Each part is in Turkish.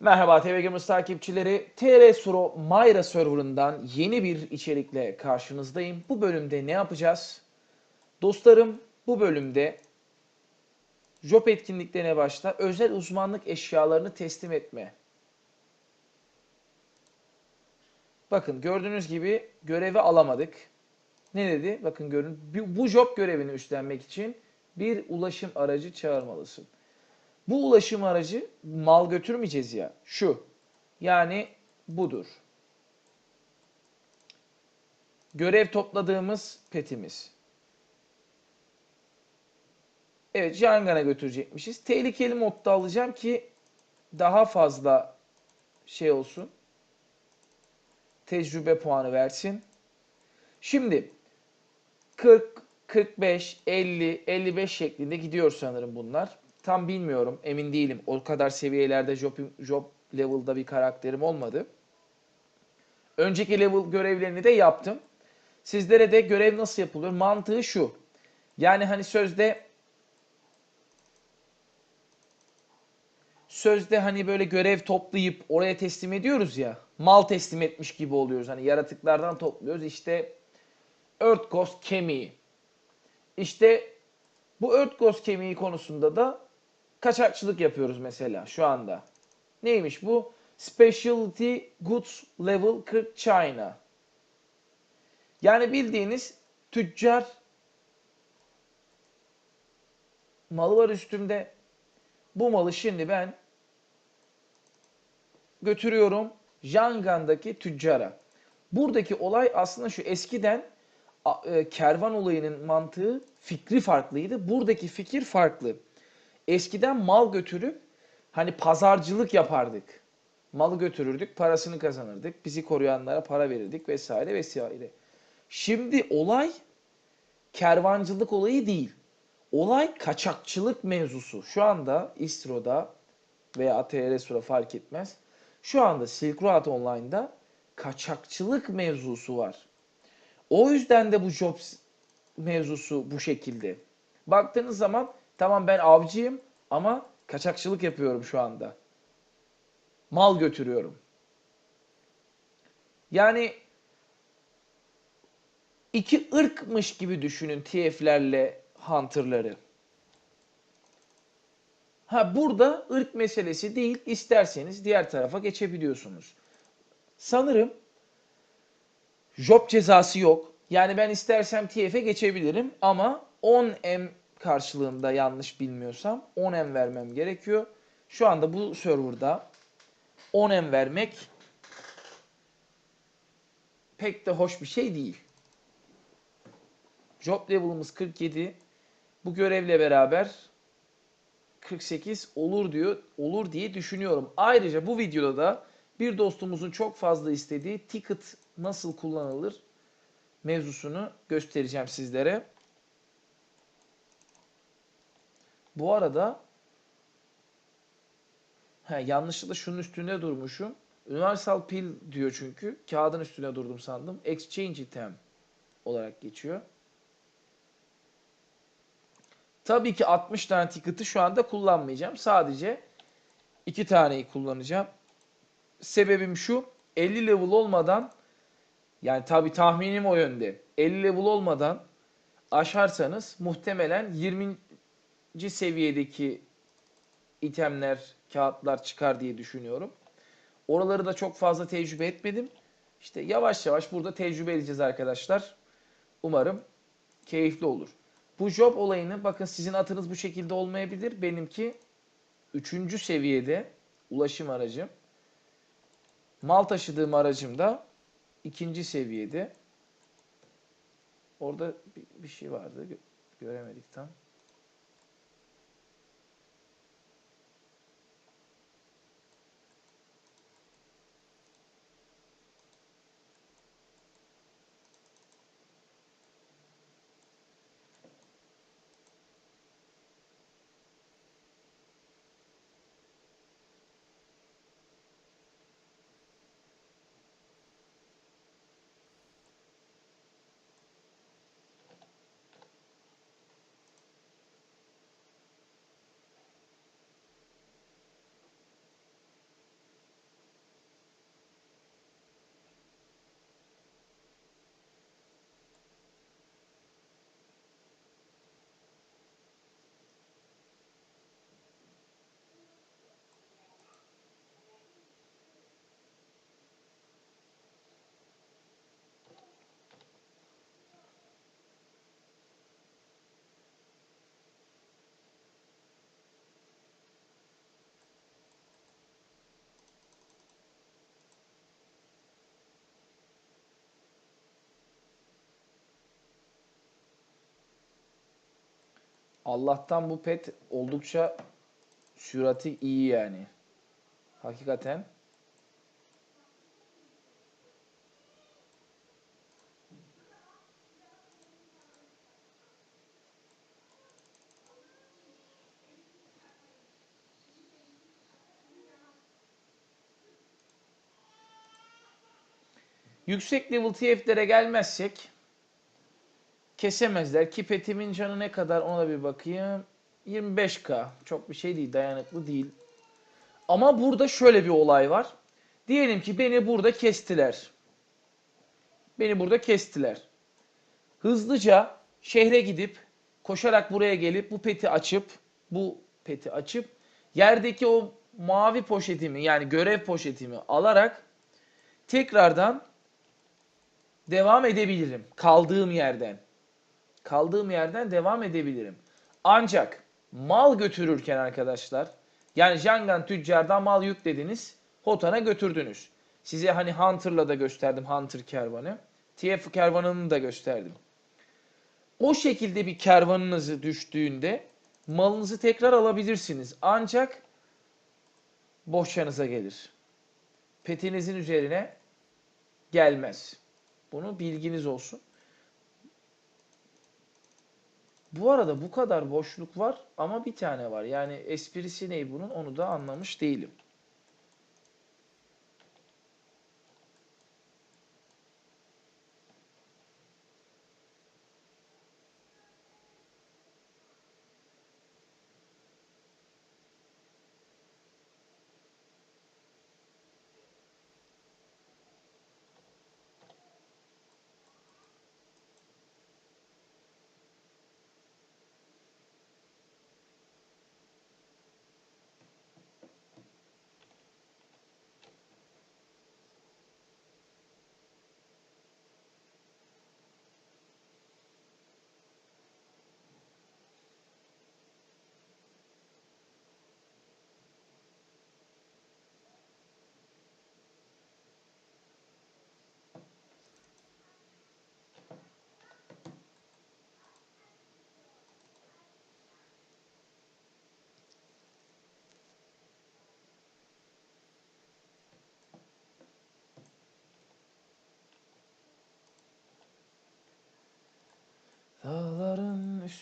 Merhaba TV Gamers takipçileri. TR Suro Mayra serverından yeni bir içerikle karşınızdayım. Bu bölümde ne yapacağız? Dostlarım bu bölümde job etkinliklerine başta özel uzmanlık eşyalarını teslim etme. Bakın gördüğünüz gibi görevi alamadık. Ne dedi? Bakın görün. Bu job görevini üstlenmek için bir ulaşım aracı çağırmalısın. Bu ulaşım aracı mal götürmeyeceğiz ya. Şu. Yani budur. Görev topladığımız petimiz. Evet, Jangan'a götürecekmişiz. Tehlikeli modda alacağım ki daha fazla şey olsun. Tecrübe puanı versin. Şimdi 40, 45, 50, 55 şeklinde gidiyor sanırım bunlar. Tam bilmiyorum, emin değilim. O kadar seviyelerde job, job level'da bir karakterim olmadı. Önceki level görevlerini de yaptım. Sizlere de görev nasıl yapılıyor? Mantığı şu. Yani hani sözde sözde hani böyle görev toplayıp oraya teslim ediyoruz ya. Mal teslim etmiş gibi oluyoruz. Hani yaratıklardan topluyoruz. İşte Earth Ghost kemiği. İşte bu Earth Ghost kemiği konusunda da kaçakçılık yapıyoruz mesela şu anda. Neymiş bu? Specialty Goods Level 40 China. Yani bildiğiniz tüccar malı var üstümde. Bu malı şimdi ben götürüyorum Jangan'daki tüccara. Buradaki olay aslında şu eskiden e, kervan olayının mantığı fikri farklıydı. Buradaki fikir farklı. Eskiden mal götürüp hani pazarcılık yapardık. Malı götürürdük, parasını kazanırdık. Bizi koruyanlara para verirdik vesaire vesaire. Şimdi olay kervancılık olayı değil. Olay kaçakçılık mevzusu. Şu anda İstro'da veya ATR Sura fark etmez. Şu anda Silk Road Online'da kaçakçılık mevzusu var. O yüzden de bu Jobs mevzusu bu şekilde. Baktığınız zaman tamam ben avcıyım ama kaçakçılık yapıyorum şu anda. Mal götürüyorum. Yani iki ırkmış gibi düşünün TF'lerle Hunter'ları. Ha burada ırk meselesi değil. İsterseniz diğer tarafa geçebiliyorsunuz. Sanırım job cezası yok. Yani ben istersem TF'e geçebilirim ama 10M karşılığında yanlış bilmiyorsam 10M vermem gerekiyor. Şu anda bu serverda 10M vermek pek de hoş bir şey değil. Job level'ımız 47. Bu görevle beraber 48 olur diyor. Olur diye düşünüyorum. Ayrıca bu videoda da bir dostumuzun çok fazla istediği ticket nasıl kullanılır mevzusunu göstereceğim sizlere. Bu arada he, yanlışlıkla şunun üstünde durmuşum. Universal Pill diyor çünkü. Kağıdın üstüne durdum sandım. Exchange item olarak geçiyor. Tabii ki 60 tane ticket'ı şu anda kullanmayacağım. Sadece 2 taneyi kullanacağım. Sebebim şu. 50 level olmadan yani tabii tahminim o yönde. 50 level olmadan aşarsanız muhtemelen 20. seviyedeki itemler, kağıtlar çıkar diye düşünüyorum. Oraları da çok fazla tecrübe etmedim. İşte yavaş yavaş burada tecrübe edeceğiz arkadaşlar. Umarım keyifli olur. Bu job olayını bakın sizin atınız bu şekilde olmayabilir. Benimki 3. seviyede ulaşım aracım. Mal taşıdığım aracım da ikinci seviyede. Orada bir, şey vardı. gö- Göremedik tam. Allah'tan bu pet oldukça sürati iyi yani. Hakikaten. Yüksek level TF'lere gelmezsek kesemezler. Ki petimin canı ne kadar ona bir bakayım. 25k. Çok bir şey değil, dayanıklı değil. Ama burada şöyle bir olay var. Diyelim ki beni burada kestiler. Beni burada kestiler. Hızlıca şehre gidip koşarak buraya gelip bu peti açıp bu peti açıp yerdeki o mavi poşetimi yani görev poşetimi alarak tekrardan devam edebilirim kaldığım yerden. Kaldığım yerden devam edebilirim. Ancak mal götürürken arkadaşlar yani Jangan tüccardan mal yüklediniz Hotan'a götürdünüz. Size hani Hunter'la da gösterdim Hunter kervanı. TF kervanını da gösterdim. O şekilde bir kervanınızı düştüğünde malınızı tekrar alabilirsiniz. Ancak boşyanıza gelir. Petinizin üzerine gelmez. Bunu bilginiz olsun. Bu arada bu kadar boşluk var ama bir tane var. Yani esprisi ne bunun onu da anlamış değilim.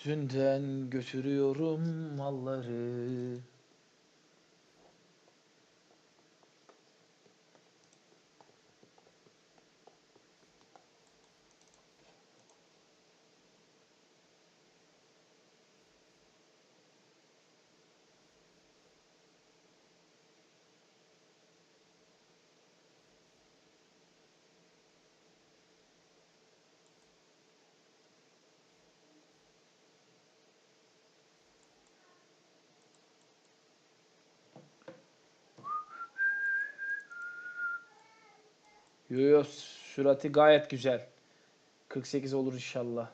Üstünden götürüyorum malları. Yo yo sürati gayet güzel. 48 olur inşallah.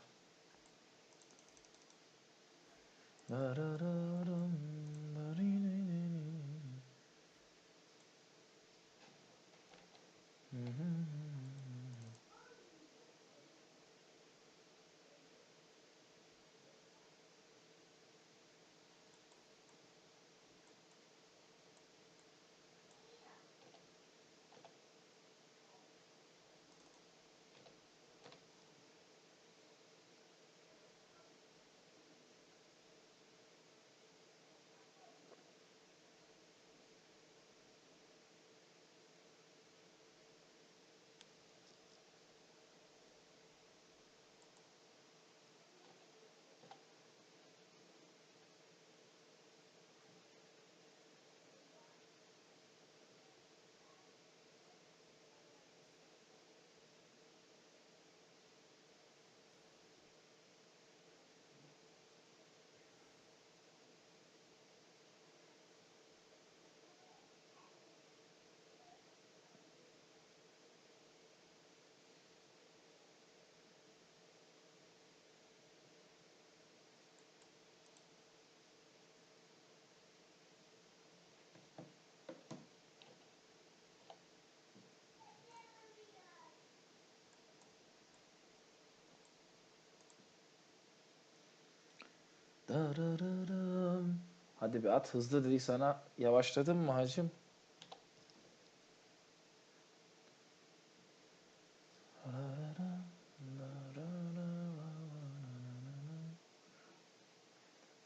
Darararım. Hadi bir at hızlı dedik sana. Yavaşladın mı hacım?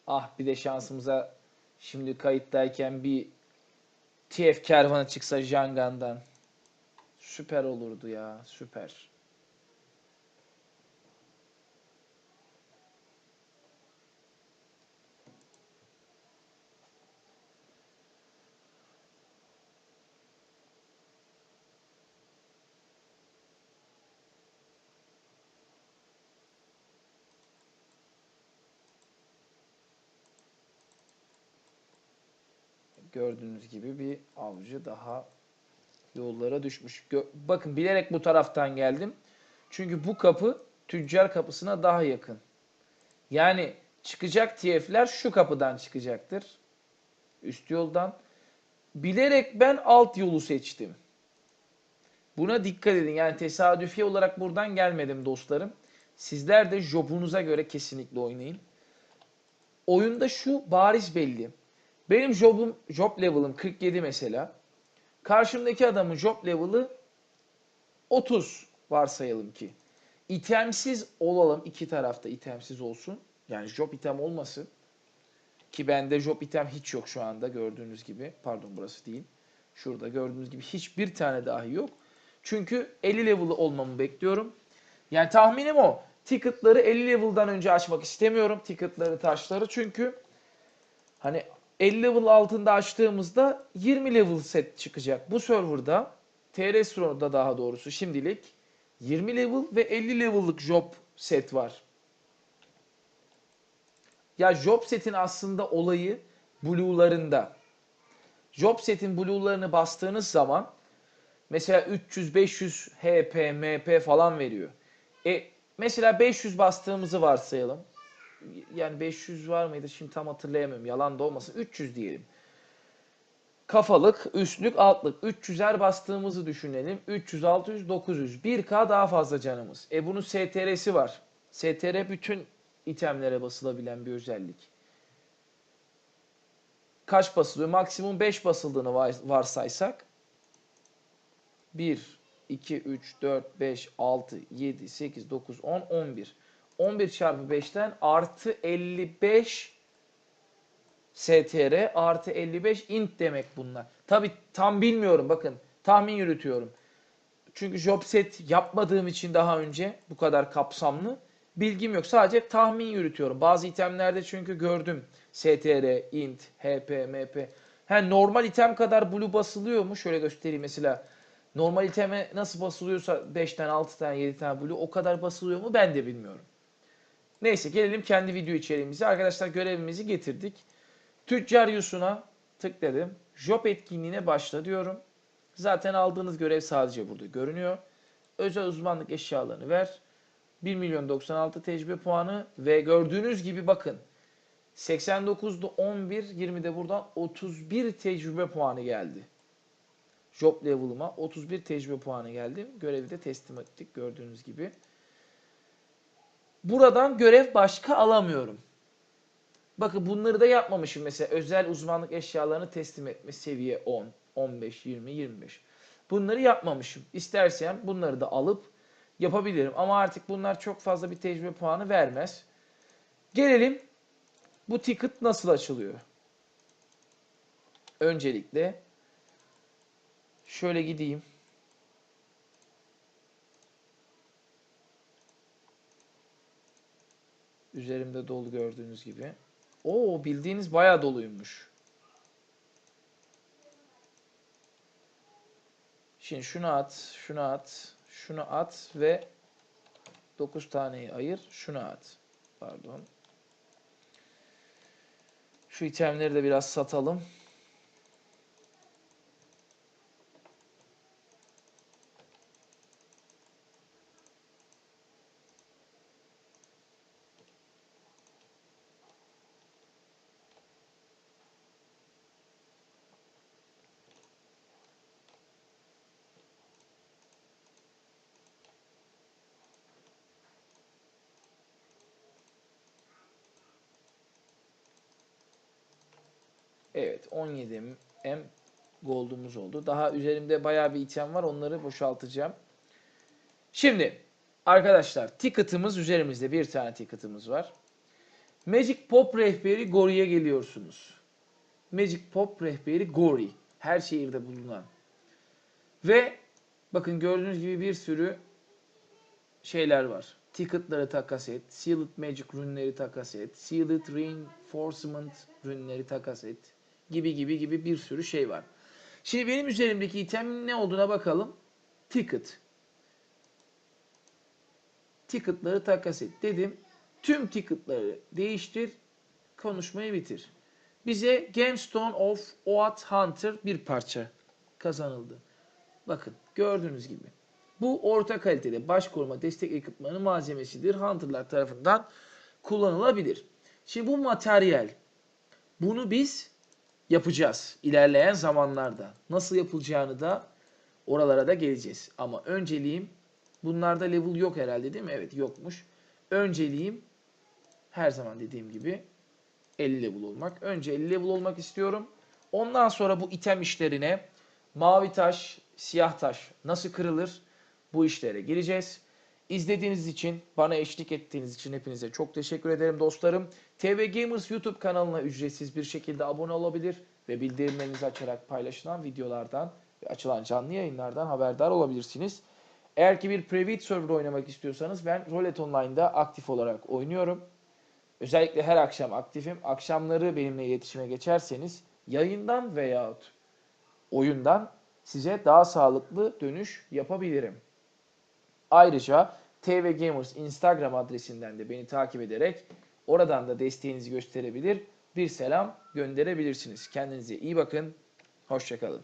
Ah bir de şansımıza şimdi kayıttayken bir TF kervanı çıksa Jangan'dan. Süper olurdu ya, süper. Gördüğünüz gibi bir avcı daha yollara düşmüş. Bakın bilerek bu taraftan geldim. Çünkü bu kapı tüccar kapısına daha yakın. Yani çıkacak TF'ler şu kapıdan çıkacaktır. Üst yoldan. Bilerek ben alt yolu seçtim. Buna dikkat edin. Yani tesadüfi olarak buradan gelmedim dostlarım. Sizler de jobunuza göre kesinlikle oynayın. Oyunda şu bariz belli. Benim jobum, job level'ım 47 mesela. Karşımdaki adamın job level'ı 30 varsayalım ki. İtemsiz olalım. iki tarafta itemsiz olsun. Yani job item olmasın. Ki bende job item hiç yok şu anda gördüğünüz gibi. Pardon burası değil. Şurada gördüğünüz gibi hiçbir tane dahi yok. Çünkü 50 level'ı olmamı bekliyorum. Yani tahminim o. Ticket'ları 50 level'dan önce açmak istemiyorum. Ticket'ları, taşları. Çünkü hani 50 level altında açtığımızda 20 level set çıkacak. Bu serverda TR daha doğrusu şimdilik 20 level ve 50 level'lık job set var. Ya job setin aslında olayı blue'larında. Job setin blue'larını bastığınız zaman mesela 300 500 HP, MP falan veriyor. E mesela 500 bastığımızı varsayalım yani 500 var mıydı şimdi tam hatırlayamıyorum. Yalan da olmasın. 300 diyelim. Kafalık, üstlük, altlık. 300'er bastığımızı düşünelim. 300, 600, 900. 1K daha fazla canımız. E bunun STR'si var. STR bütün itemlere basılabilen bir özellik. Kaç basılıyor? Maksimum 5 basıldığını varsaysak 1, 2, 3, 4, 5, 6, 7, 8, 9, 10, 11. 11 çarpı 5'ten artı 55 STR artı 55 int demek bunlar. Tabi tam bilmiyorum bakın tahmin yürütüyorum. Çünkü job set yapmadığım için daha önce bu kadar kapsamlı bilgim yok. Sadece tahmin yürütüyorum. Bazı itemlerde çünkü gördüm. STR, int, HP, MP. Ha, normal item kadar blue basılıyor mu? Şöyle göstereyim mesela. Normal iteme nasıl basılıyorsa 5 tane, 6 tane, 7 tane blue o kadar basılıyor mu ben de bilmiyorum. Neyse gelelim kendi video içeriğimize. Arkadaşlar görevimizi getirdik. Tüccar Yusun'a tıkladım. Job etkinliğine başla diyorum. Zaten aldığınız görev sadece burada görünüyor. Özel uzmanlık eşyalarını ver. 1 milyon 96 tecrübe puanı ve gördüğünüz gibi bakın 89'da 11, 20'de buradan 31 tecrübe puanı geldi. Job level'ıma 31 tecrübe puanı geldi. Görevi de teslim ettik gördüğünüz gibi. Buradan görev başka alamıyorum. Bakın bunları da yapmamışım mesela özel uzmanlık eşyalarını teslim etme seviye 10, 15, 20, 25. Bunları yapmamışım. İstersem bunları da alıp yapabilirim. Ama artık bunlar çok fazla bir tecrübe puanı vermez. Gelelim bu ticket nasıl açılıyor? Öncelikle şöyle gideyim. Üzerimde dolu gördüğünüz gibi. Oo bildiğiniz bayağı doluymuş. Şimdi şunu at, şunu at, şunu at ve 9 taneyi ayır, şunu at. Pardon. Şu itemleri de biraz satalım. Evet 17 M gold'umuz oldu. Daha üzerimde bayağı bir item var. Onları boşaltacağım. Şimdi arkadaşlar ticket'ımız üzerimizde bir tane ticket'ımız var. Magic Pop rehberi Gori'ye geliyorsunuz. Magic Pop rehberi Gori. Her şehirde bulunan. Ve bakın gördüğünüz gibi bir sürü şeyler var. Ticket'ları takas et, Sealed Magic rünleri takas et, Sealed Reinforcement rünleri takas et gibi gibi gibi bir sürü şey var. Şimdi benim üzerimdeki itemin ne olduğuna bakalım. Ticket. Ticket'ları takas et dedim. Tüm ticket'ları değiştir, konuşmayı bitir. Bize Gemstone of Oath Hunter bir parça kazanıldı. Bakın gördüğünüz gibi. Bu orta kalitede baş koruma destek ekipmanı malzemesidir. Hunter'lar tarafından kullanılabilir. Şimdi bu materyal. Bunu biz yapacağız ilerleyen zamanlarda. Nasıl yapılacağını da oralara da geleceğiz. Ama önceliğim bunlarda level yok herhalde değil mi? Evet yokmuş. Önceliğim her zaman dediğim gibi 50 level olmak. Önce 50 level olmak istiyorum. Ondan sonra bu item işlerine mavi taş, siyah taş nasıl kırılır bu işlere gireceğiz. İzlediğiniz için, bana eşlik ettiğiniz için hepinize çok teşekkür ederim dostlarım. TV Gamers YouTube kanalına ücretsiz bir şekilde abone olabilir ve bildirimlerinizi açarak paylaşılan videolardan ve açılan canlı yayınlardan haberdar olabilirsiniz. Eğer ki bir private server oynamak istiyorsanız ben Roulette Online'da aktif olarak oynuyorum. Özellikle her akşam aktifim. Akşamları benimle iletişime geçerseniz yayından veyahut oyundan size daha sağlıklı dönüş yapabilirim. Ayrıca TV Gamers Instagram adresinden de beni takip ederek oradan da desteğinizi gösterebilir, bir selam gönderebilirsiniz. Kendinize iyi bakın, hoşçakalın.